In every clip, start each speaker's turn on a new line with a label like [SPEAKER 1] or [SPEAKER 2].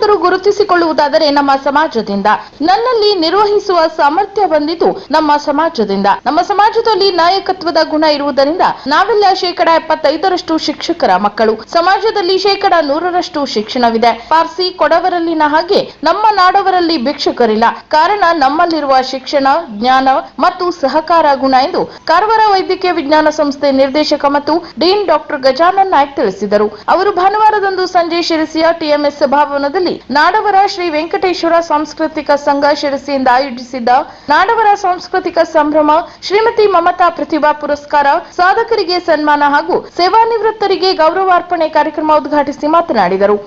[SPEAKER 1] ನಾವೇನಾದರೂ ಗುರುತಿಸಿಕೊಳ್ಳುವುದಾದರೆ ನಮ್ಮ ಸಮಾಜದಿಂದ. ನನ್ನಲ್ಲಿ ನಿರ್ವಹಿಸುವ ಸಾಮರ್ಥ್ಯ ಬಂದಿದ್ದು ನಮ್ಮ ಸಮಾಜದಿಂದ. ನಮ್ಮ ಸಮಾಜದಲ್ಲಿ ನಾಯಕತ್ವದ ಗುಣ ಇರುವುದರಿಂದ ನಾವೆಲ್ಲ ಶೇಕಡ ಎಪ್ಪತ್ತೈದರಷ್ಟು ಶಿಕ್ಷಕರ ಮಕ್ಕಳು. ಸಮಾಜದಲ್ಲಿ ಶೇಕಡ ನೂರರಷ್ಟು ಶಿಕ್ಷಣವಿದೆ. ಪಾರ್ಸಿ ಕೊಡವರಲ್ಲಿನ ಹಾಗೆ ನಮ್ಮ ನಾಡವರಲ್ಲಿ ಭಿಕ್ಷುಕರಿಲ್ಲ. ಕಾರಣ ನಮ್ಮಲ್ಲಿರುವ ಶಿಕ್ಷಣ, ಜ್ಞಾನ ಮತ್ತು ಸಹಕಾರ ಗುಣ ಎಂದು ಕಾರವಾರ ವೈದ್ಯಕೀಯ ವಿಜ್ಞಾನ ಸಂಸ್ಥೆ ನಿರ್ದೇಶಕ ಮತ್ತು ಡೀನ್ ಡಾಕ್ಟರ್ ಗಜಾನನ್ ನಾಯ್ಕ್ ತಿಳಿಸಿದರು. ಅವರು ಭಾನುವಾರದಂದು ಸಂಜೆ ಶಿರಸಿಯ ಟಿಎಂಎಸ್ ಸಭಾಭವನದಲ್ಲಿ ನಾಡವರ ಶ್ರೀ ವೆಂಕಟೇಶ್ವರ ಸಾಂಸ್ಕೃತಿಕ ಸಂಘ ಶಿರಸಿಯಿಂದ ಆಯೋಜಿಸಿದ್ದ ನಾಡವರ ಸಾಂಸ್ಕೃತಿಕ ಸಂಭ್ರಮ ಶ್ರೀಮತಿ ಮಮತಾ ಪ್ರತಿಭಾ ಪುರಸ್ಕಾರ ಸಾಧಕರಿಗೆ ಸನ್ಮಾನ ಹಾಗೂ ಸೇವಾನಿವೃತ್ತರಿಗೆ ಗೌರವಾರ್ಪಣೆ ಕಾರ್ಯಕ್ರಮ ಉದ್ಘಾಟಿಸಿ ಮಾತನಾಡಿದರು.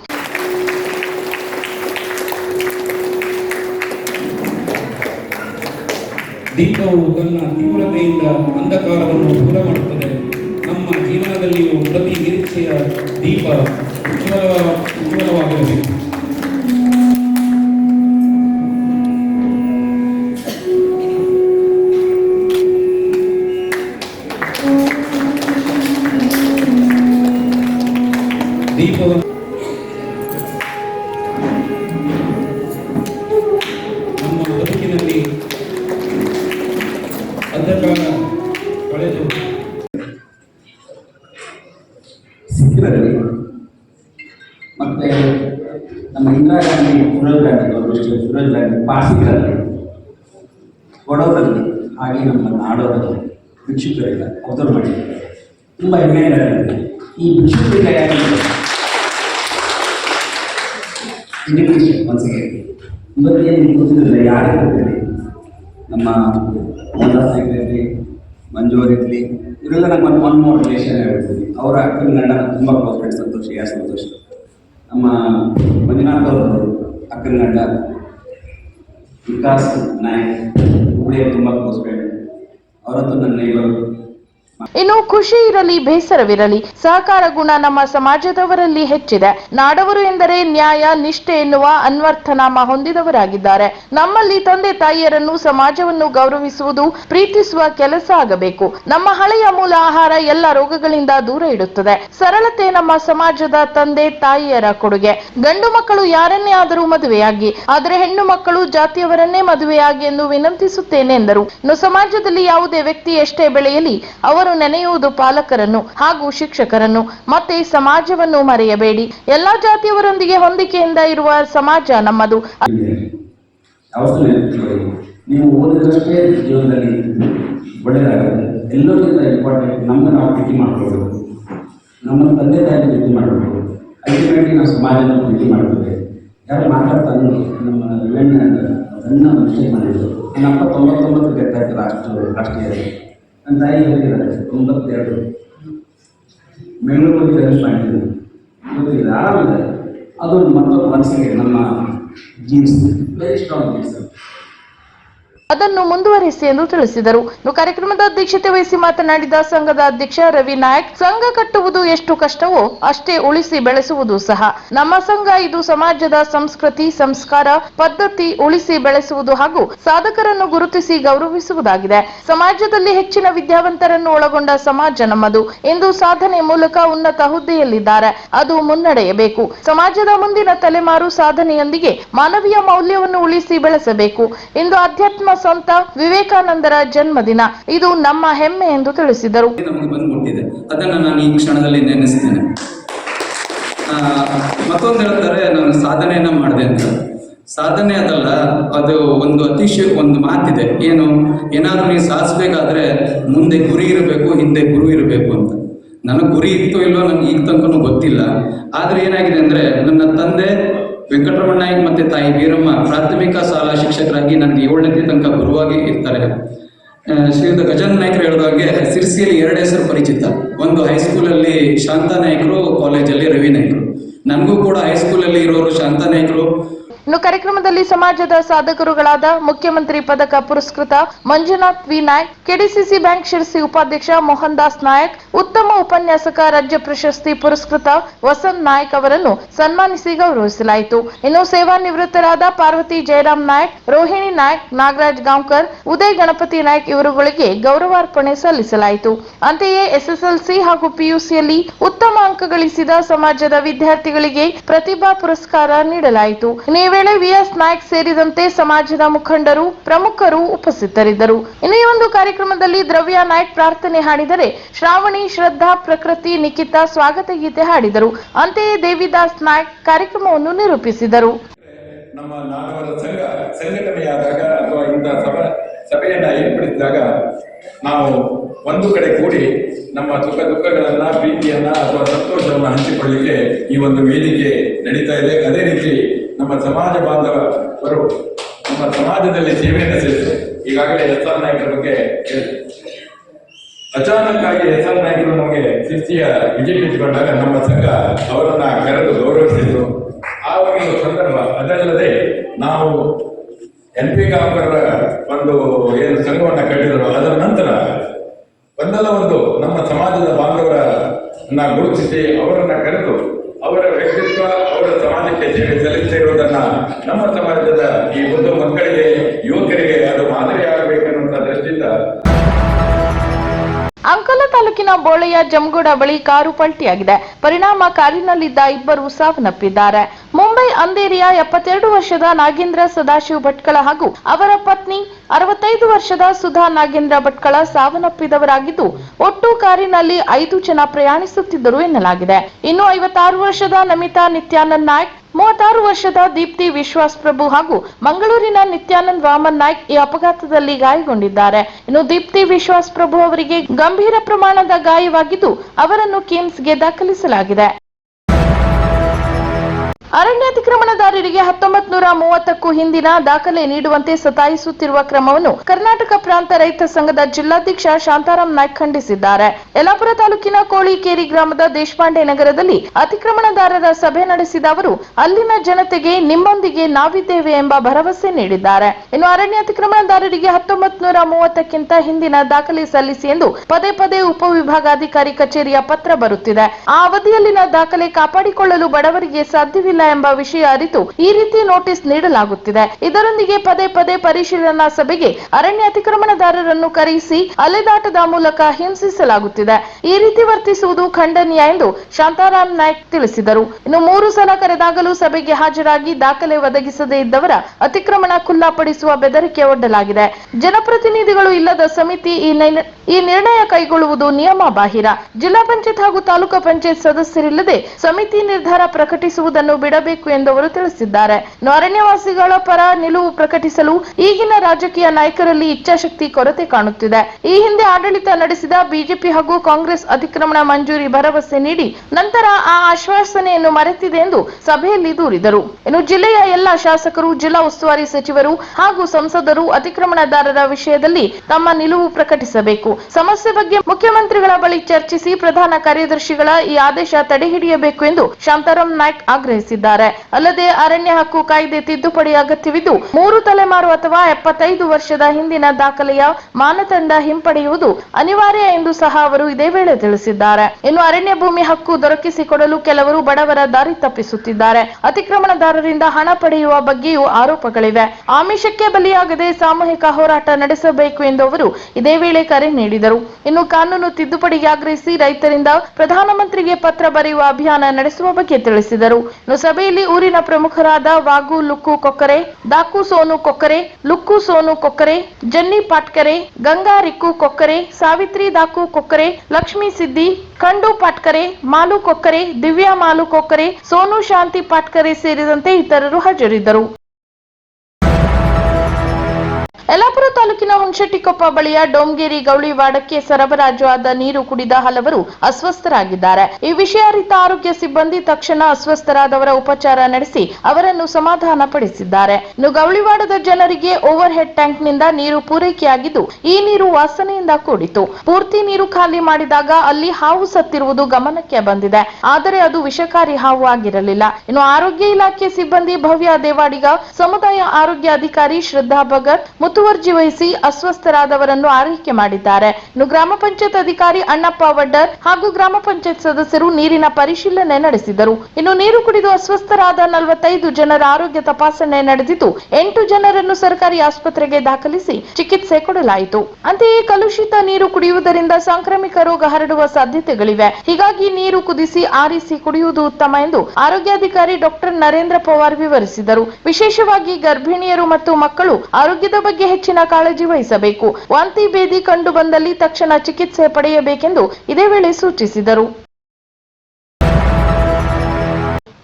[SPEAKER 2] ದೀಪವು ತನ್ನ ತೀವ್ರತೆಯಿಂದ ಅಂಧಕಾರವನ್ನು ದೂರ ಮಾಡುತ್ತದೆ. ನಮ್ಮ ಜೀವನದಲ್ಲಿಯೂ ಪ್ರತಿ ನಿರೀಕ್ಷೆಯ ದೀಪ ಉಜ್ವಲ
[SPEAKER 3] ಸಿಕ್ಕಿರಲ್ಲಿ ಮತ್ತೆ ನಮ್ಮ ಇಂದಿರಾ ಗಾಂಧಿ ಫಿರೋಜ್ ಗಾಂಧಿ ಅವರು ಫಿರೋಜ್ ಗಾಂಧಿ ಪಾರ್ಸಿಕರಲ್ಲಿ ಕೊಡವರಲ್ಲಿ ಹಾಗೆ ನಮ್ಮ ನಾಡೋರಲ್ಲಿ ಭಿಕ್ಷುಕರಿಲ್ಲ ಅವತರು ಮಾಡಿ ತುಂಬ ಹೆಮ್ಮೆ ಹೇಳ್ತೀನಿ. ಈ ಯಾಕೆ ಇಂಡಿವಿಜುವಲ್ ಮನಸ್ಸಿಗೆ ಇವತ್ತೇನು ಗೊತ್ತಿರಲಿಲ್ಲ ಯಾರೇ ಗೊತ್ತಿರಲಿ ನಮ್ಮ ಮೋಹನ್ದಾಸ್ ನಾಯ್ಕ ಇರಲಿ ಮಂಜು ಅವ್ರು ಇರಲಿ, ಇವರೆಲ್ಲ ನಮ್ಮ ಒನ್ ಮೋರ್ ರಿಲೇಷನ್ ಹೇಳ್ತೀವಿ ಅವರ ಅಕ್ಕನ ಗಂಡ ತುಂಬ ಕ್ಲೋಸ್ ಫ್ರೆಂಡ್ ಸಂತೋಷ್ ಯಾ ಸಂತೋಷ್. ನಮ್ಮ ಮಂಜುನಾಥ್ ಅವರು ಅಕ್ಕನ ಗಂಡ ವಿಕಾಸ್ ನಾಯಕ್ ಹುಬ್ಳಿಯ ತುಂಬ ಕ್ಲೋಸ್ ಫ್ರೆಂಡ್ ಅವರಂತೂ ನನ್ನ ನೈಬರು
[SPEAKER 1] ಇನ್ನು ಖುಷಿ ಇರಲಿ, ಬೇಸರವಿರಲಿ. ಸಹಕಾರ ಗುಣ ನಮ್ಮ ಸಮಾಜದವರಲ್ಲಿ ಹೆಚ್ಚಿದೆ. ನಾಡವರು ಎಂದರೆ ನ್ಯಾಯ, ನಿಷ್ಠೆ ಎನ್ನುವ ಅನ್ವರ್ಥನಾಮ ಹೊಂದಿದವರಾಗಿದ್ದಾರೆ. ನಮ್ಮಲ್ಲಿ ತಂದೆ ತಾಯಿಯರನ್ನು ಸಮಾಜವನ್ನು ಗೌರವಿಸುವುದು, ಪ್ರೀತಿಸುವ ಕೆಲಸ ಆಗಬೇಕು. ನಮ್ಮ ಹಳೆಯ ಮೂಲ ಆಹಾರ ಎಲ್ಲ ರೋಗಗಳಿಂದ ದೂರ ಇಡುತ್ತದೆ. ಸರಳತೆ ನಮ್ಮ ಸಮಾಜದ ತಂದೆ ತಾಯಿಯರ ಕೊಡುಗೆ. ಗಂಡು ಮಕ್ಕಳು ಯಾರನ್ನೇ ಆದರೂ ಮದುವೆಯಾಗಿ, ಆದರೆ ಹೆಣ್ಣು ಮಕ್ಕಳು ಜಾತಿಯವರನ್ನೇ ಮದುವೆಯಾಗಿ ಎಂದು ವಿನಂತಿಸುತ್ತೇನೆ ಎಂದರು. ಸಮಾಜದಲ್ಲಿ ಯಾವುದೇ ವ್ಯಕ್ತಿ ಎಷ್ಟೇ ಬೆಳೆಯಲಿ, ಅವರು ನೆನೆಯುವುದು ಪಾಲಕರನ್ನು ಹಾಗೂ ಶಿಕ್ಷಕರನ್ನು. ಮತ್ತೆ ಸಮಾಜವನ್ನು ಮರೆಯಬೇಡಿ. ಎಲ್ಲಾ ಜಾತಿಯವರೊಂದಿಗೆ ಹೊಂದಿಕೆಯಿಂದ ಇರುವ ಸಮಾಜ ನಮ್ಮದು.
[SPEAKER 3] ನೀವು ಓದಿದಷ್ಟೇ ಜೀವನದಲ್ಲಿ ಒಳ್ಳೆಯದಾಗುತ್ತೆ ಎಲ್ಲರಿಗಿಂತ ಇಂಪಾರ್ಟೆಂಟ್ ನಮ್ಮನ್ನು ನಾವು ಪ್ರೀತಿ ಮಾಡ್ಕೊಳ್ಬೇಕು. ನಮ್ಮ ತಂದೆ ತಾಯಿ ಪ್ರೀತಿ ಮಾಡಬೇಕು ಅಲ್ಟಿಮೇಟ್ಲಿ ನಾವು ಸಮಾಜನ ಪ್ರೀತಿ ಮಾಡ್ತೇವೆ ಯಾರು ಮಾತಾಡ್ತಾನೆ ನಮ್ಮ ಅದನ್ನು ಮಿಸ್ಟೇಕ್ ಮಾಡಿದ್ರು ಅಪ್ಪ ತೊಂಬತ್ತೊಂಬತ್ತು ಗೆದ್ದಾಯ್ತು ಲಾಸ್ಟ್ ಇಯರ್ ನನ್ನ ತಾಯಿ ಹೇಳಿದ್ದಾರೆ ತೊಂಬತ್ತೆರಡು ಬೆಂಗಳೂರಲ್ಲಿ ಹೆಲ್ಪ್ ಮಾಡಿದ್ದೀನಿ ಗೊತ್ತಿಲ್ಲ ಆರಾಮಿದೆ ಅದು ಮತ್ತೊಂದು ಮನಸ್ಸಿಗೆ ನಮ್ಮ ಜೀನ್ಸ್. ವೆರಿ ಸ್ಟ್ರಾಂಗ್ ಜೀನ್ಸ್
[SPEAKER 1] ಅದನ್ನು ಮುಂದುವರಿಸಿ ಎಂದು ತಿಳಿಸಿದರು. ಕಾರ್ಯಕ್ರಮದ ಅಧ್ಯಕ್ಷತೆ ವಹಿಸಿ ಮಾತನಾಡಿದ ಸಂಘದ ಅಧ್ಯಕ್ಷ ರವಿ ನಾಯಕ್, ಸಂಘ ಕಟ್ಟುವುದು ಎಷ್ಟು ಕಷ್ಟವೋ ಅಷ್ಟೇ ಉಳಿಸಿ ಬೆಳೆಸುವುದು ಸಹ. ನಮ್ಮ ಸಂಘ ಇದು ಸಮಾಜದ ಸಂಸ್ಕೃತಿ, ಸಂಸ್ಕಾರ, ಪದ್ಧತಿ ಉಳಿಸಿ ಬೆಳೆಸುವುದು ಹಾಗೂ ಸಾಧಕರನ್ನು ಗುರುತಿಸಿ ಗೌರವಿಸುವುದಾಗಿದೆ. ಸಮಾಜದಲ್ಲಿ ಹೆಚ್ಚಿನ ವಿದ್ಯಾವಂತರನ್ನು ಒಳಗೊಂಡ ಸಮಾಜ ನಮ್ಮದು. ಇಂದು ಸಾಧನೆ ಮೂಲಕ ಉನ್ನತ ಹುದ್ದೆಯಲ್ಲಿದ್ದಾರೆ. ಅದು ಮುನ್ನಡೆಯಬೇಕು. ಸಮಾಜದ ಮುಂದಿನ ತಲೆಮಾರು ಸಾಧನೆಯೊಂದಿಗೆ ಮಾನವೀಯ ಮೌಲ್ಯವನ್ನು ಉಳಿಸಿ ಬೆಳೆಸಬೇಕು. ಎಂದು ಅಧ್ಯಾತ್ಮ ಸಂತ ವಿವೇಕಾನಂದರ ಜನ್ಮದಿನ. ಇದು ನಮ್ಮ ಹೆಮ್ಮೆ ಎಂದು ತಿಳಿಸಿದರು.
[SPEAKER 4] ಅದನ್ನು ನಾನು ಈ ಕ್ಷಣದಲ್ಲಿ ನೆನೆಸ್ತೇನೆ ಮತ್ತೊಂದು ಹೇಳ್ತಾರೆ, ನಾನು ಸಾಧನೆಯನ್ನ ಮಾಡಿದೆ ಅಂತ. ಸಾಧನೆ ಅದಲ್ಲ, ಅದು ಒಂದು ಅತಿಶಯ, ಒಂದು ಮಾತಿದೆ. ಏನು? ಏನಾದ್ರು ನೀವು ಸಾಧಿಸ್ಬೇಕಾದ್ರೆ ಮುಂದೆ ಗುರಿ ಇರಬೇಕು, ಹಿಂದೆ ಗುರು ಇರಬೇಕು ಅಂತ. ನನಗೆ ಗುರಿ ಇತ್ತು ಇಲ್ಲೋ ನನಗೆ ಈಗ ತನಕ ಗೊತ್ತಿಲ್ಲ. ಆದ್ರೆ ಏನಾಗಿದೆ ಅಂದ್ರೆ, ನನ್ನ ತಂದೆ ವೆಂಕಟರಮಣ ನಾಯ್ಕ್ ಮತ್ತೆ ತಾಯಿ ವೀರಮ್ಮ ಪ್ರಾಥಮಿಕ ಶಾಲಾ ಶಿಕ್ಷಕರಾಗಿ ನನಗೆ ಏಳನೇ ತನಕ ಗುರುವಾಗಿ ಇರ್ತಾರೆ. ಶ್ರೀಯುತ ಗಜನ್ ನಾಯ್ಕರು ಹೇಳಿದ ಹಾಗೆ ಸಿರ್ಸಿಯಲ್ಲಿ ಎರಡು ಹೆಸರು ಪರಿಚಿತ. ಒಂದು ಹೈಸ್ಕೂಲಲ್ಲಿ ಶಾಂತ ನಾಯ್ಕರು ಕಾಲೇಜಲ್ಲಿ ರವಿ ನಾಯ್ಕರು. ನನಗೂ ಕೂಡ ಹೈಸ್ಕೂಲಲ್ಲಿ ಇರೋರು ಶಾಂತ ನಾಯ್ಕರು.
[SPEAKER 1] ಇನ್ನು ಕಾರ್ಯಕ್ರಮದಲ್ಲಿ ಸಮಾಜದ ಸಾಧಕರುಗಳಾದ ಮುಖ್ಯಮಂತ್ರಿ ಪದಕ ಪುರಸ್ಕೃತ Manjunath V. KDCC bank Sirsi ಉಪಾಧ್ಯಕ್ಷ ಮೋಹನ್ ದಾಸ್ ನಾಯಕ್, ಉತ್ತಮ ಉಪನ್ಯಾಸಕ ರಾಜ್ಯ ಪ್ರಶಸ್ತಿ ಪುರಸ್ಕೃತ ವಸಂತ್ ನಾಯ್ಕ್ ಅವರನ್ನು ಸನ್ಮಾನಿಸಿ ಗೌರವಿಸಲಾಯಿತು. ಇನ್ನು ಸೇವಾ ನಿವೃತ್ತರಾದ ಪಾರ್ವತಿ ಜಯರಾಮ್ ನಾಯ್ಕ್, ರೋಹಿಣಿ ನಾಯ್ಕ್, ನಾಗರಾಜ್ ಗಾಂವ್ಕರ್, ಉದಯ್ ಗಣಪತಿ ನಾಯಕ್ ಇವರುಗಳಿಗೆ ಗೌರವಾರ್ಪಣೆ ಸಲ್ಲಿಸಲಾಯಿತು. ಅಂತೆಯೇ ಎಸ್ಎಸ್ಎಲ್ಸಿ ಹಾಗೂ ಪಿಯುಸಿಯಲ್ಲಿ ಉತ್ತಮ ಅಂಕ ಗಳಿಸಿದ ಸಮಾಜದ ವಿದ್ಯಾರ್ಥಿಗಳಿಗೆ ಪ್ರತಿಭಾ ಪುರಸ್ಕಾರ ನೀಡಲಾಯಿತು. ವೇಳೆ ವಿಎಸ್ ನಾಯ್ಕ್ ಸೇರಿದಂತೆ ಸಮಾಜದ ಮುಖಂಡರು, ಪ್ರಮುಖರು ಉಪಸ್ಥಿತರಿದ್ದರು. ಇನ್ನು ಈ ಒಂದು ಕಾರ್ಯಕ್ರಮದಲ್ಲಿ ದ್ರವ್ಯ ನಾಯ್ಕ್ ಪ್ರಾರ್ಥನೆ ಹಾಡಿದರೆ ಶ್ರಾವಣಿ ಶ್ರದ್ಧಾ ಪ್ರಕೃತಿ ನಿಖಿತಾ ಸ್ವಾಗತ ಗೀತೆ ಹಾಡಿದರು. ಅಂತೆಯೇ ದೇವಿದಾಸ್ ನಾಯ್ಕ್ ಕಾರ್ಯಕ್ರಮವನ್ನು ನಿರೂಪಿಸಿದರು.
[SPEAKER 5] ನಮ್ಮ ನಾಡವರ ಸಂಘ ಅಥವಾ ಇಂಥ ಸಭೆ ಸಭೆಯನ್ನ ಏರ್ಪಡಿಸಿದಾಗ ನಾವು ಒಂದು ಕಡೆ ಕೂಡಿ ನಮ್ಮ ಸುಖ ದುಃಖಗಳನ್ನ, ಪ್ರೀತಿಯನ್ನ ಅಥವಾ ಸಂತೋಷವನ್ನ ಹಂಚಿಕೊಳ್ಳಲಿಕ್ಕೆ ಈ ಒಂದು ವೇದಿಕೆ ನಡೀತಾ ಇದೆ. ಅದೇ ರೀತಿ ನಮ್ಮ ಸಮಾಜ ಬಾಂಧವರು ನಮ್ಮ ಸಮಾಜದಲ್ಲಿ ಸೇವೆಯನ್ನು ಸೇರಿಸಿ ಈಗಾಗಲೇ ಎಸ್ ಆರ್ ನಾಯಕರ ಬಗ್ಗೆ ಅಚಾನಕ್ ಆಗಿ ಎಸ್ ಆರ್ ನಾಯಕರು ನಮಗೆ ಶಿಸ್ತಿಯ ವಿಜಯಿಸಿಕೊಂಡಾಗ ನಮ್ಮ ಸಂಘ ಅವರನ್ನ ಕರೆದು ಗೌರವಿಸಿದ್ರು. ಆ ಒಂದು ಸಂದರ್ಭ ಅದಲ್ಲದೆ ನಾವು ಎನ್ ಪಿ ಗಾಂಬರ ಒಂದು ಏನು ಸಂಘವನ್ನ ಕಟ್ಟಿದ್ರು, ಅದರ ನಂತರ ಒಂದಲ್ಲ ಒಂದು ನಮ್ಮ ಸಮಾಜದ ಬಾಂಧವರನ್ನ ಗುರುತಿಸಿ ಅವರನ್ನ ಕರೆದು ಅವರ ವ್ಯಕ್ತಿತ್ವ, ಅವರ ಸಮಾಜಕ್ಕೆ ಸೇವೆ ಸಲ್ಲಿಸಿರುವುದನ್ನ ನಮ್ಮ ಸಮಾಜದ ಈ ಒಂದು ಮಕ್ಕಳಿಗೆ, ಯುವಕರಿಗೆ ಅದು ಮಾದರಿಯಾಗಬೇಕನ್ನುವಂತ ದೃಷ್ಟಿಯಿಂದ
[SPEAKER 1] ಅಂಕಲ ತಾಲೂಕಿನ ಬೋಳೆಯ ಜಮಗೂಡ ಬಳಿ ಕಾರು ಪಲ್ಟಿಯಾಗಿದೆ. ಪರಿಣಾಮ ಕಾರಿನಲ್ಲಿದ್ದ ಇಬ್ಬರು ಸಾವನ್ನಪ್ಪಿದ್ದಾರೆ. ಮುಂಬೈ ಅಂಧೇರಿಯ ಎಪ್ಪತ್ತೆರಡು ವರ್ಷದ ನಾಗೇಂದ್ರ ಸದಾಶಿವ ಭಟ್ಕಳ ಹಾಗೂ ಅವರ ಪತ್ನಿ ಅರವತ್ತೈದು ವರ್ಷದ ಸುಧಾ ನಾಗೇಂದ್ರ ಭಟ್ಕಳ ಸಾವನ್ನಪ್ಪಿದವರಾಗಿದ್ದು, ಒಟ್ಟು ಕಾರಿನಲ್ಲಿ ಐದು ಜನ ಪ್ರಯಾಣಿಸುತ್ತಿದ್ದರು ಎನ್ನಲಾಗಿದೆ. ಇನ್ನು ಐವತ್ತಾರು ವರ್ಷದ ನಮಿತಾ ನಿತ್ಯಾನಂದ್ ನಾಯ್ಕ್, ಮೂವತ್ತಾರು ವರ್ಷದ ದೀಪ್ತಿ ವಿಶ್ವಾಸ್ ಪ್ರಭು ಹಾಗೂ ಮಂಗಳೂರಿನ ನಿತ್ಯಾನಂದ್ ವಾಮನ್ ನಾಯ್ಕ್ ಈ ಅಪಘಾತದಲ್ಲಿ ಗಾಯಗೊಂಡಿದ್ದಾರೆ. ಇನ್ನು ದೀಪ್ತಿ ವಿಶ್ವಾಸ್ ಪ್ರಭು ಅವರಿಗೆ ಗಂಭೀರ ಪ್ರಮಾಣದ ಗಾಯವಾಗಿದ್ದು, ಅವರನ್ನು ಕಿಮ್ಸ್ಗೆ ದಾಖಲಿಸಲಾಗಿದೆ. ಅರಣ್ಯಾತಿಕ್ರಮಣದಾರರಿಗೆ ಹತ್ತೊಂಬತ್ ನೂರ ಮೂವತ್ತಕ್ಕೂ ಹಿಂದಿನ ದಾಖಲೆ ನೀಡುವಂತೆ ಸತಾಯಿಸುತ್ತಿರುವ ಕ್ರಮವನ್ನು ಕರ್ನಾಟಕ ಪ್ರಾಂತ ರೈತ ಸಂಘದ ಜಿಲ್ಲಾಧ್ಯಕ್ಷ ಶಾಂತಾರಾಮ್ ನಾಯ್ಕ ಖಂಡಿಸಿದ್ದಾರೆ. ಯಲಾಪುರ ತಾಲೂಕಿನ ಕೋಳಿಕೇರಿ ಗ್ರಾಮದ ದೇಶಪಾಂಡೆ ನಗರದಲ್ಲಿ ಅತಿಕ್ರಮಣದಾರರ ಸಭೆ ನಡೆಸಿದ ಅವರು, ಅಲ್ಲಿನ ಜನತೆಗೆ ನಿಮ್ಮೊಂದಿಗೆ ನಾವಿದ್ದೇವೆ ಎಂಬ ಭರವಸೆ ನೀಡಿದ್ದಾರೆ. ಇನ್ನು ಅರಣ್ಯ ಅತಿಕ್ರಮಣದಾರರಿಗೆ ಹತ್ತೊಂಬತ್ ನೂರ ಮೂವತ್ತಕ್ಕಿಂತ ಹಿಂದಿನ ದಾಖಲೆ ಸಲ್ಲಿಸಿ ಎಂದು ಪದೇ ಪದೇ ಉಪವಿಭಾಗಾಧಿಕಾರಿ ಕಚೇರಿಯ ಪತ್ರ ಬರುತ್ತಿದೆ. ಆ ಅವಧಿಯಲ್ಲಿನ ದಾಖಲೆ ಕಾಪಾಡಿಕೊಳ್ಳಲು ಬಡವರಿಗೆ ಸಾಧ್ಯವಿಲ್ಲ ಎಂಬ ವಿಷಯ ಅರಿತು ಈ ರೀತಿ ನೋಟಿಸ್ ನೀಡಲಾಗುತ್ತಿದೆ. ಇದರೊಂದಿಗೆ ಪದೇ ಪದೇ ಪರಿಶೀಲನಾ ಸಭೆಗೆ ಅರಣ್ಯ ಅತಿಕ್ರಮಣದಾರರನ್ನು ಕರೆಯಿಸಿ ಅಲೆದಾಟದ ಮೂಲಕ ಹಿಂಸಿಸಲಾಗುತ್ತಿದೆ. ಈ ರೀತಿ ವರ್ತಿಸುವುದು ಖಂಡನೀಯ ಎಂದು ಶಾಂತಾರಾಮ್ ನಾಯ್ಕ್ ತಿಳಿಸಿದರು. ಇನ್ನು ಮೂರು ಸಲ ಕರೆದಾಗಲೂ ಸಭೆಗೆ ಹಾಜರಾಗಿ ದಾಖಲೆ ಒದಗಿಸದೇ ಇದ್ದವರ ಅತಿಕ್ರಮಣ ಖುಲ್ಲಾಪಡಿಸುವ ಬೆದರಿಕೆ ಒಡ್ಡಲಾಗಿದೆ. ಜನಪ್ರತಿನಿಧಿಗಳು ಇಲ್ಲದ ಸಮಿತಿ ಈ ನಿರ್ಣ- ಈ ನಿರ್ಣಯ ಕೈಗೊಳ್ಳುವುದು ನಿಯಮ ಬಾಹಿರ. ಜಿಲ್ಲಾ ಪಂಚಾಯತ್ ಹಾಗೂ ತಾಲೂಕು ಪಂಚಾಯತ್ ಸದಸ್ಯರಿಲ್ಲದೆ ಸಮಿತಿ ನಿರ್ಧಾರ ಪ್ರಕಟಿಸುವುದನ್ನು ಬಿಡಬೇಕು ಎಂದು ಅವರು ತಿಳಿಸಿದ್ದಾರೆ. ಅರಣ್ಯವಾಸಿಗಳ ಪರ ನಿಲುವು ಪ್ರಕಟಿಸಲು ಈಗಿನ ರಾಜಕೀಯ ನಾಯಕರಲ್ಲಿ ಇಚ್ಛಾಶಕ್ತಿ ಕೊರತೆ ಕಾಣುತ್ತಿದೆ. ಈ ಹಿಂದೆ ಆಡಳಿತ ನಡೆಸಿದ ಬಿಜೆಪಿ ಹಾಗೂ ಕಾಂಗ್ರೆಸ್ ಅತಿಕ್ರಮಣ ಮಂಜೂರಿ ಭರವಸೆ ನೀಡಿ ನಂತರ ಆ ಆಶ್ವಾಸನೆಯನ್ನು ಮರೆತಿದೆ ಎಂದು ಸಭೆಯಲ್ಲಿ ದೂರಿದರು. ಇನ್ನು ಜಿಲ್ಲೆಯ ಎಲ್ಲಾ ಶಾಸಕರು, ಜಿಲ್ಲಾ ಉಸ್ತುವಾರಿ ಸಚಿವರು ಹಾಗೂ ಸಂಸದರು ಅತಿಕ್ರಮಣದಾರರ ವಿಷಯದಲ್ಲಿ ತಮ್ಮ ನಿಲುವು ಪ್ರಕಟಿಸಬೇಕು. ಸಮಸ್ಯೆ ಬಗ್ಗೆ ಮುಖ್ಯಮಂತ್ರಿಗಳ ಬಳಿ ಚರ್ಚಿಸಿ ಪ್ರಧಾನ ಕಾರ್ಯದರ್ಶಿಗಳ ಈ ಆದೇಶ ತಡೆಹಿಡಿಯಬೇಕು ಎಂದು ಶಾಂತಾರಾಮ್ ನಾಯ್ಕ್ ಆಗ್ರಹಿಸಿದ್ದಾರೆ. ಅಲ್ಲದೆ ಅರಣ್ಯ ಹಕ್ಕು ಕಾಯ್ದೆ ತಿದ್ದುಪಡಿ ಅಗತ್ಯವಿದ್ದು, ಮೂರು ತಲೆಮಾರು ಅಥವಾ ಎಪ್ಪತ್ತೈದು ವರ್ಷದ ಹಿಂದಿನ ದಾಖಲೆಯ ಮಾನದಂಡ ಹಿಂಪಡೆಯುವುದು ಅನಿವಾರ್ಯ ಎಂದು ಸಹ ಅವರು ಇದೇ ವೇಳೆ ತಿಳಿಸಿದ್ದಾರೆ. ಇನ್ನು ಅರಣ್ಯ ಭೂಮಿ ಹಕ್ಕು ದೊರಕಿಸಿಕೊಡಲು ಕೆಲವರು ಬಡವರ ದಾರಿ ತಪ್ಪಿಸುತ್ತಿದ್ದಾರೆ. ಅತಿಕ್ರಮಣದಾರರಿಂದ ಹಣ ಪಡೆಯುವ ಬಗ್ಗೆಯೂ ಆರೋಪಗಳಿವೆ. ಆಮಿಷಕ್ಕೆ ಬಲಿಯಾಗದೆ ಸಾಮೂಹಿಕ ಹೋರಾಟ ನಡೆಸಬೇಕು ಎಂದು ಅವರು ಇದೇ ವೇಳೆ ಕರೆ ನೀಡಿದರು. ಇನ್ನು ಕಾನೂನು ತಿದ್ದುಪಡಿಗೆ ಆಗ್ರಹಿಸಿ ರೈತರಿಂದ ಪ್ರಧಾನಮಂತ್ರಿಗೆ ಪತ್ರ ಬರೆಯುವ ಅಭಿಯಾನ ನಡೆಸುವ ಬಗ್ಗೆ ತಿಳಿಸಿದರು. ಸಭೆಯಲ್ಲಿ ಊರಿನ ಪ್ರಮುಖರಾದ ವಾಗು ಲುಕ್ಕು ಕೊಕ್ಕರೆ, ದಾಕು ಸೋನು ಕೊಕ್ಕರೆ, ಲುಕ್ಕು ಸೋನು ಕೊಕ್ಕರೆ, ಜನ್ನಿ ಪಾಟ್ಕರೆ, ಗಂಗಾ ರಿಕ್ಕು ಕೊಕ್ಕರೆ, ಸಾವಿತ್ರಿ ದಾಕು ಕೊಕ್ಕರೆ, ಲಕ್ಷ್ಮೀ ಸಿದ್ದಿ ಖಂಡು ಪಾಟ್ಕರೆ, ಮಾಲು ಕೊಕ್ಕರೆ, ದಿವ್ಯಾ ಮಾಲು ಕೊಕ್ಕರೆ, ಸೋನು ಶಾಂತಿ ಪಾಟ್ಕರೆ ಸೇರಿದಂತೆ ಇತರರು ಹಾಜರಿದ್ದರು. ಯಲ್ಲಾಪುರ ತಾಲೂಕಿನ ಹುಣಶೆಟ್ಟಿಕೊಪ್ಪ ಬಳಿಯ ಗೌಳಿವಾಡಕ್ಕೆ ಸರಬರಾಜು ಆದ ನೀರು ಕುಡಿದ ಹಲವರು ಅಸ್ವಸ್ಥರಾಗಿದ್ದಾರೆ. ಈ ವಿಷಯ ಅರಿತ ಆರೋಗ್ಯ ಸಿಬ್ಬಂದಿ ತಕ್ಷಣ ಅಸ್ವಸ್ಥರಾದವರ ಉಪಚಾರ ನಡೆಸಿ ಅವರನ್ನು ಸಮಾಧಾನ ಪಡಿಸಿದ್ದಾರೆ. ಇನ್ನು ಗೌಳಿವಾಡದ ಜನರಿಗೆ ಓವರ್ ಹೆಡ್ ಟ್ಯಾಂಕ್ನಿಂದ ನೀರು ಪೂರೈಕೆಯಾಗಿದ್ದು, ಈ ನೀರು ವಾಸನೆಯಿಂದ ಕೂಡಿತು ಪೂರ್ತಿ ನೀರು ಖಾಲಿ ಮಾಡಿದಾಗ ಅಲ್ಲಿ ಹಾವು ಸತ್ತಿರುವುದು ಗಮನಕ್ಕೆ ಬಂದಿದೆ. ಆದರೆ ಅದು ವಿಷಕಾರಿ ಹಾವು ಆಗಿರಲಿಲ್ಲ. ಇನ್ನು ಆರೋಗ್ಯ ಇಲಾಖೆ ಸಿಬ್ಬಂದಿ ಭವ್ಯ ದೇವಾಡಿಗ, ಸಮುದಾಯ ಆರೋಗ್ಯ ಅಧಿಕಾರಿ ಶ್ರದ್ಧಾ ಭಗತ್ ಮುತುವರ್ಜಿ ವಹಿಸಿ ಅಸ್ವಸ್ಥರಾದವರನ್ನು ಆರೈಕೆ ಮಾಡಿದ್ದಾರೆ. ಇನ್ನು ಗ್ರಾಮ ಪಂಚಾಯತ್ ಅಧಿಕಾರಿ ಅಣ್ಣಪ್ಪ ವಡ್ಡರ್ ಹಾಗೂ ಗ್ರಾಮ ಪಂಚಾಯತ್ ಸದಸ್ಯರು ನೀರಿನ ಪರಿಶೀಲನೆ ನಡೆಸಿದರು. ಇನ್ನು ನೀರು ಕುಡಿದು ಅಸ್ವಸ್ಥರಾದ ನಲವತ್ತೈದು ಜನರ ಆರೋಗ್ಯ ತಪಾಸಣೆ ನಡೆದಿದ್ದು, ಎಂಟು ಜನರನ್ನು ಸರ್ಕಾರಿ ಆಸ್ಪತ್ರೆಗೆ ದಾಖಲಿಸಿ ಚಿಕಿತ್ಸೆ ಕೊಡಲಾಯಿತು. ಅಂತೆಯೇ ಕಲುಷಿತ ನೀರು ಕುಡಿಯುವುದರಿಂದ ಸಾಂಕ್ರಾಮಿಕ ರೋಗ ಹರಡುವ ಸಾಧ್ಯತೆಗಳಿವೆ. ಹೀಗಾಗಿ ನೀರು ಕುದಿಸಿ ಆರಿಸಿ ಕುಡಿಯುವುದು ಉತ್ತಮ ಎಂದು ಆರೋಗ್ಯಾಧಿಕಾರಿ ಡಾಕ್ಟರ್ ನರೇಂದ್ರ ಪವಾರ್ ವಿವರಿಸಿದರು. ವಿಶೇಷವಾಗಿ ಗರ್ಭಿಣಿಯರು ಮತ್ತು ಮಕ್ಕಳು ಆರೋಗ್ಯದ ಬಗ್ಗೆ ಹೆಚ್ಚಿನ ಕಾಳಜಿ ವಹಿಸಬೇಕು. ವಾಂತಿ ಭೇದಿ ಕಂಡು ಬಂದಲ್ಲಿ ತಕ್ಷಣ ಚಿಕಿತ್ಸೆ ಪಡೆಯಬೇಕೆಂದು ಇದೇ ವೇಳೆ ಸೂಚಿಸಿದರು.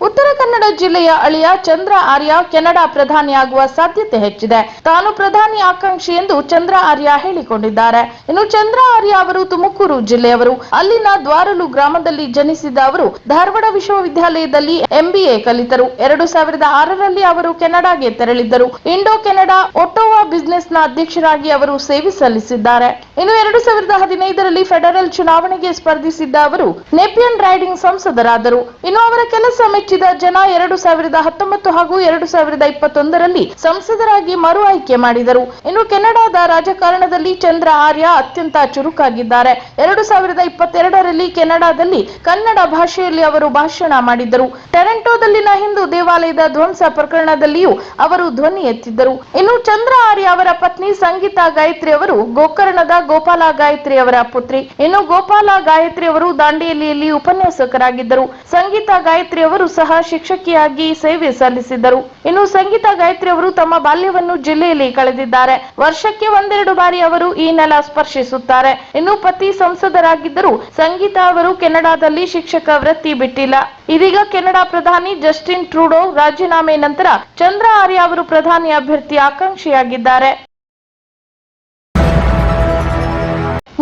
[SPEAKER 1] ಉತ್ತರ ಕನ್ನಡ ಜಿಲ್ಲೆಯ ಅಳಿಯ ಚಂದ್ರ ಆರ್ಯ ಕೆನಡಾ ಪ್ರಧಾನಿಯಾಗುವ ಸಾಧ್ಯತೆ ಹೆಚ್ಚಿದೆ. ತಾನು ಪ್ರಧಾನಿ ಆಕಾಂಕ್ಷಿ ಎಂದು ಚಂದ್ರ ಆರ್ಯ ಹೇಳಿಕೊಂಡಿದ್ದಾರೆ. ಇನ್ನು ಚಂದ್ರ ಆರ್ಯ ಅವರು ತುಮಕೂರು ಜಿಲ್ಲೆಯವರು. ಅಲ್ಲಿನ ದ್ವಾರಲು ಗ್ರಾಮದಲ್ಲಿ ಜನಿಸಿದ ಅವರು ಧಾರವಾಡ ವಿಶ್ವವಿದ್ಯಾಲಯದಲ್ಲಿ ಎಂಬಿಎ ಕಲಿತರು. ಎರಡು ಸಾವಿರದ ಆರರಲ್ಲಿ ಅವರು ಕೆನಡಾಗೆ ತೆರಳಿದ್ದರು. ಇಂಡೋ ಕೆನಡಾ ಬಿಸಿನೆಸ್ನ ನ ಅಧ್ಯಕ್ಷರಾಗಿ ಅವರು ಸೇವೆ ಸಲ್ಲಿಸಿದ್ದಾರೆ. ಇನ್ನು ಎರಡು ಸಾವಿರದ ಹದಿನೈದರಲ್ಲಿ ಫೆಡರಲ್ ಚುನಾವಣೆಗೆ ಸ್ಪರ್ಧಿಸಿದ್ದ ಅವರು ನೆಪಿಯನ್ ರೈಡಿಂಗ್ ಸಂಸದರಾದರು. ಇನ್ನು ಅವರ ಕೆಲಸ ಮೆಚ್ಚಿದ ಜನ ಎರಡು ಸಾವಿರದ ಹತ್ತೊಂಬತ್ತು ಹಾಗೂ ಎರಡು ಸಾವಿರದ ಇಪ್ಪತ್ತೊಂದರಲ್ಲಿ ಸಂಸದರಾಗಿ ಮರು ಆಯ್ಕೆ ಮಾಡಿದರು. ಇನ್ನು ಕೆನಡಾದ ರಾಜಕಾರಣದಲ್ಲಿ ಚಂದ್ರ ಆರ್ಯ ಅತ್ಯಂತ ಚುರುಕಾಗಿದ್ದಾರೆ. ಎರಡು ಸಾವಿರದ ಇಪ್ಪತ್ತೆರಡರಲ್ಲಿ ಕೆನಡಾದಲ್ಲಿ ಕನ್ನಡ ಭಾಷೆಯಲ್ಲಿ ಅವರು ಭಾಷಣ ಮಾಡಿದ್ದರು. ಟೆರೆಂಟೋದಲ್ಲಿನ ಹಿಂದೂ ದೇವಾಲಯದ ಧ್ವಂಸ ಪ್ರಕರಣದಲ್ಲಿಯೂ ಅವರು ಧ್ವನಿ ಎತ್ತಿದ್ದರು. ಇನ್ನು ಚಂದ್ರ ಆರ್ಯ ಅವರ ಪತ್ನಿ ಸಂಗೀತಾ ಗಾಯತ್ರಿ ಅವರು ಗೋಕರ್ಣದ ಗೋಪಾಲ ಗಾಯತ್ರಿ ಅವರ ಪುತ್ರಿ. ಇನ್ನು ಗೋಪಾಲ ಗಾಯತ್ರಿ ಅವರು ದಾಂಡೇಲಿಯಲ್ಲಿ ಉಪನ್ಯಾಸಕರಾಗಿದ್ದರು. ಸಂಗೀತಾ ಗಾಯತ್ರಿ ಅವರು ಸಹ ಶಿಕ್ಷಕಿಯಾಗಿ ಸೇವೆ ಸಲ್ಲಿಸಿದ್ದರು. ಇನ್ನು ಸಂಗೀತಾ ಗಾಯತ್ರಿ ಅವರು ತಮ್ಮ ಬಾಲ್ಯವನ್ನು ಜಿಲ್ಲೆಯಲ್ಲಿ ಕಳೆದಿದ್ದಾರೆ. ವರ್ಷಕ್ಕೆ ಒಂದೆರಡು ಬಾರಿ ಅವರು ಈ ನೆಲ ಸ್ಪರ್ಶಿಸುತ್ತಾರೆ. ಇನ್ನು ಪತಿ ಸಂಸದರಾಗಿದ್ದರೂ ಸಂಗೀತಾ ಅವರು ಕೆನಡಾದಲ್ಲಿ ಶಿಕ್ಷಕ ವೃತ್ತಿ ಬಿಟ್ಟಿಲ್ಲ. ಇದೀಗ ಕೆನಡಾ ಪ್ರಧಾನಿ ಜಸ್ಟಿನ್ ಟ್ರೂಡೋ ರಾಜೀನಾಮೆ ನಂತರ ಚಂದ್ರ ಆರ್ಯ ಅವರು ಪ್ರಧಾನಿ ಅಭ್ಯರ್ಥಿ ಆಕಾಂಕ್ಷಿಯಾಗಿದ್ದಾರೆ.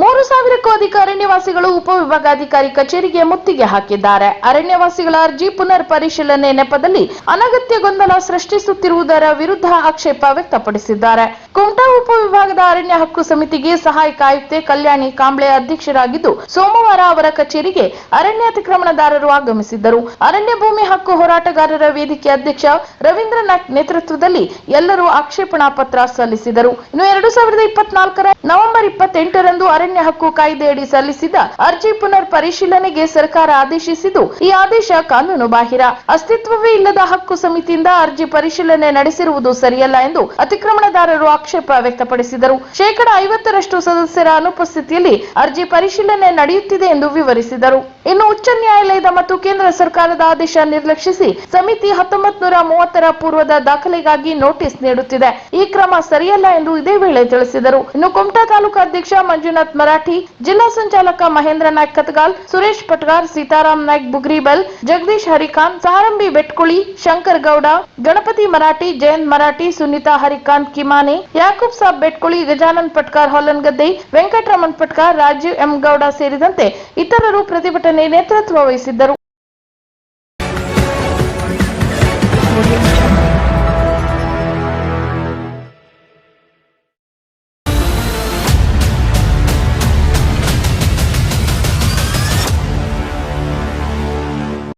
[SPEAKER 1] ಮೂರು ಸಾವಿರಕ್ಕೂ ಅಧಿಕ ಅರಣ್ಯವಾಸಿಗಳು ಉಪವಿಭಾಗಾಧಿಕಾರಿ ಕಚೇರಿಗೆ ಮುತ್ತಿಗೆ ಹಾಕಿದ್ದಾರೆ. ಅರಣ್ಯವಾಸಿಗಳ ಅರ್ಜಿ ಪುನರ್ ಪರಿಶೀಲನೆ ನೆಪದಲ್ಲಿ ಅನಗತ್ಯ ಗೊಂದಲ ಸೃಷ್ಟಿಸುತ್ತಿರುವುದರ ವಿರುದ್ಧ ಆಕ್ಷೇಪ ವ್ಯಕ್ತಪಡಿಸಿದ್ದಾರೆ. ಕುಮಟಾ ಉಪವಿಭಾಗದ ಅರಣ್ಯ ಹಕ್ಕು ಸಮಿತಿಗೆ ಸಹಾಯಕ ಆಯುಕ್ತೆ ಕಲ್ಯಾಣಿ ಕಾಂಬ್ಳೆ ಅಧ್ಯಕ್ಷರಾಗಿದ್ದು, ಸೋಮವಾರ ಅವರ ಕಚೇರಿಗೆ ಅರಣ್ಯ ಅತಿಕ್ರಮಣದಾರರು ಆಗಮಿಸಿದ್ದರು. ಅರಣ್ಯ ಭೂಮಿ ಹಕ್ಕು ಹೋರಾಟಗಾರರ ವೇದಿಕೆ ಅಧ್ಯಕ್ಷ ರವೀಂದ್ರನಾಥ್ ನೇತೃತ್ವದಲ್ಲಿ ಎಲ್ಲರೂ ಆಕ್ಷೇಪಣಾ ಪತ್ರ ಸಲ್ಲಿಸಿದರು. ಇನ್ನು ಎರಡು ಸಾವಿರದ ಇಪ್ಪತ್ನಾಲ್ಕರ ನವೆಂಬರ್ ಇಪ್ಪತ್ತೆಂಟರಂದು ಅರಣ್ಯ ಹಕ್ಕು ಕಾಯ್ದೆಯಡಿ ಸಲ್ಲಿಸಿದ ಅರ್ಜಿ ಪುನರ್ ಪರಿಶೀಲನೆಗೆ ಸರ್ಕಾರ ಆದೇಶಿಸಿದ್ದು, ಈ ಆದೇಶ ಕಾನೂನು ಬಾಹಿರ. ಅಸ್ತಿತ್ವವೇ ಇಲ್ಲದ ಹಕ್ಕು ಸಮಿತಿಯಿಂದ ಅರ್ಜಿ ಪರಿಶೀಲನೆ ನಡೆಸಿರುವುದು ಸರಿಯಲ್ಲ ಎಂದು ಅತಿಕ್ರಮಣದಾರರು ಆಕ್ಷೇಪ ವ್ಯಕ್ತಪಡಿಸಿದರು. ಶೇಕಡ ಐವತ್ತರಷ್ಟು ಸದಸ್ಯರ ಅನುಪಸ್ಥಿತಿಯಲ್ಲಿ ಅರ್ಜಿ ಪರಿಶೀಲನೆ ನಡೆಯುತ್ತಿದೆ ಎಂದು ವಿವರಿಸಿದರು. ಇನ್ನು ಉಚ್ಚ ನ್ಯಾಯಾಲಯದ ಮತ್ತು ಕೇಂದ್ರ ಸರ್ಕಾರದ ಆದೇಶ ನಿರ್ಲಕ್ಷಿಸಿ ಸಮಿತಿ ಹತ್ತೊಂಬತ್ತು ನೂರ ಮೂವತ್ತರ ಪೂರ್ವದ ದಾಖಲೆಗಾಗಿ ನೋಟಿಸ್ ನೀಡುತ್ತಿದೆ. ಈ ಕ್ರಮ ಸರಿಯಲ್ಲ ಎಂದು ಇದೇ ವೇಳೆ ತಿಳಿಸಿದರು. ಇನ್ನು ಕುಮಟಾ ತಾಲೂಕು ಅಧ್ಯಕ್ಷ ಮಂಜುನಾಥ್ ಮರಾಠಿ ಜಿಲ್ಲಾ ಸಂಚಾಲಕ ಮಹೇಂದ್ರ ನಾಯ್ಕ್ ಕತ್ಗಾಲ್, ಸುರೇಶ್ ಪಟ್ಗಾರ್ ಸೀತಾರಾಮ್ ನಾಯ್ಕ್ ಬುಗ್ರಿಬಲ್, ಜಗದೀಶ್ ಹರಿಖಾನ್ ಸಾರಂಬಿ ಬೆಟ್ಕುಳಿ, ಶಂಕರ್ ಗೌಡ, ಗಣಪತಿ ಮರಾಠಿ, ಜಯಂತ್ ಮರಾಠಿ, ಸುನೀತಾ ಹರಿಕಾಂತ್ ಕಿಮಾನೆ, ಯಾಕೂಬ್ ಸಾಬ್ ಬೆಟ್ಕುಳಿ, ಗಜಾನಂದ್ ಪಟ್ಕಾರ್ ಹೊಲನ್ಗದ್ದೆ ವೆಂಕಟರಮಣ್ ಪಟ್ಕಾರ್ ರಾಜೀವ್ ಎಂ ಗೌಡ ಸೇರಿದಂತೆ ಇತರರು ಪ್ರತಿಭಟನೆ ನೇತೃತ್ವ ವಹಿಸಿದ್ದರು.